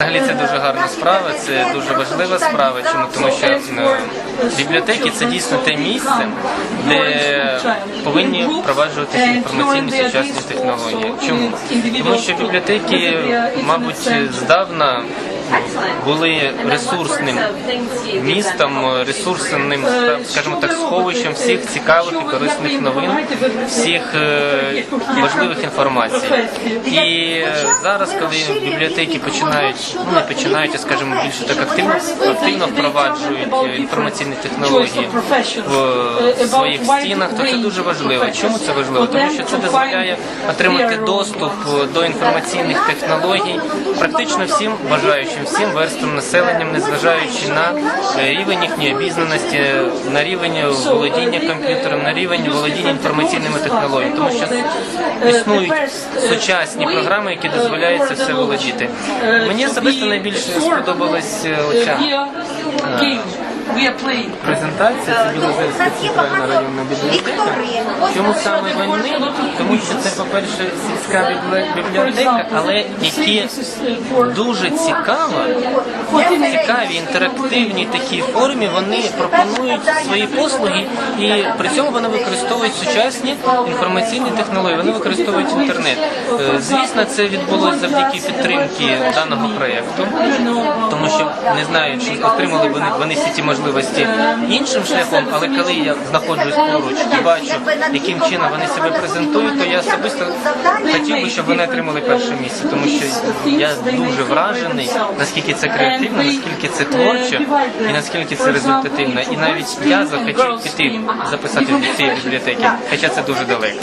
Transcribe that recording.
Взагалі це дуже гарна справа, це дуже важлива справа. Чому тому, що е, бібліотеки це дійсно те місце, де повинні впроваджуватися інформаційні сучасні технології. Чому? Тому що бібліотеки, мабуть, здавна були ресурсним містом, ресурсним, скажімо так, сховищем всіх цікавих і корисних новин, всіх е, важливих інформацій. І е, зараз, коли бібліотеки починають, ну не починають, а скажімо, більше так активно активно впроваджують е, інформаційні технології в своїх стінах, то це дуже важливо. Чому це важливо? Тому що це дозволяє отримати доступ до інформаційних технологій. практично всім бажаючим, всім верствам населенням, незважаючи на е, рівень їхньої обізнаності, на рівень володіння комп'ютером, на рівень володіння інформаційними технологіями, тому що існують сучасні програми, які дозволяють це все володіти. Мені особисто найбільше сподобалась е, оця playing. Презентація. Це Білозерська центральна районна бібліотека. Чому саме вони? Тому що це, по-перше, сільська бібліотека, але які дуже цікаво, цікаві, інтерактивні такі формі, вони пропонують свої послуги і при цьому вони використовують сучасні інформаційні технології, вони використовують інтернет. Е, Звісно, це відбулося завдяки підтримки даного проєкту, тому що не знаю, чи отримали вони, вони всі ці можливості іншим шляхом, але коли я знаходжусь поруч і бачу, яким чином вони себе презентують, то я особисто хотів би, щоб вони отримали перше місце, тому що я дуже вражений, наскільки це креативно, наскільки це творчо і наскільки це результативно. І навіть я захотів піти записати до цієї бібліотеки, хоча це дуже далеко.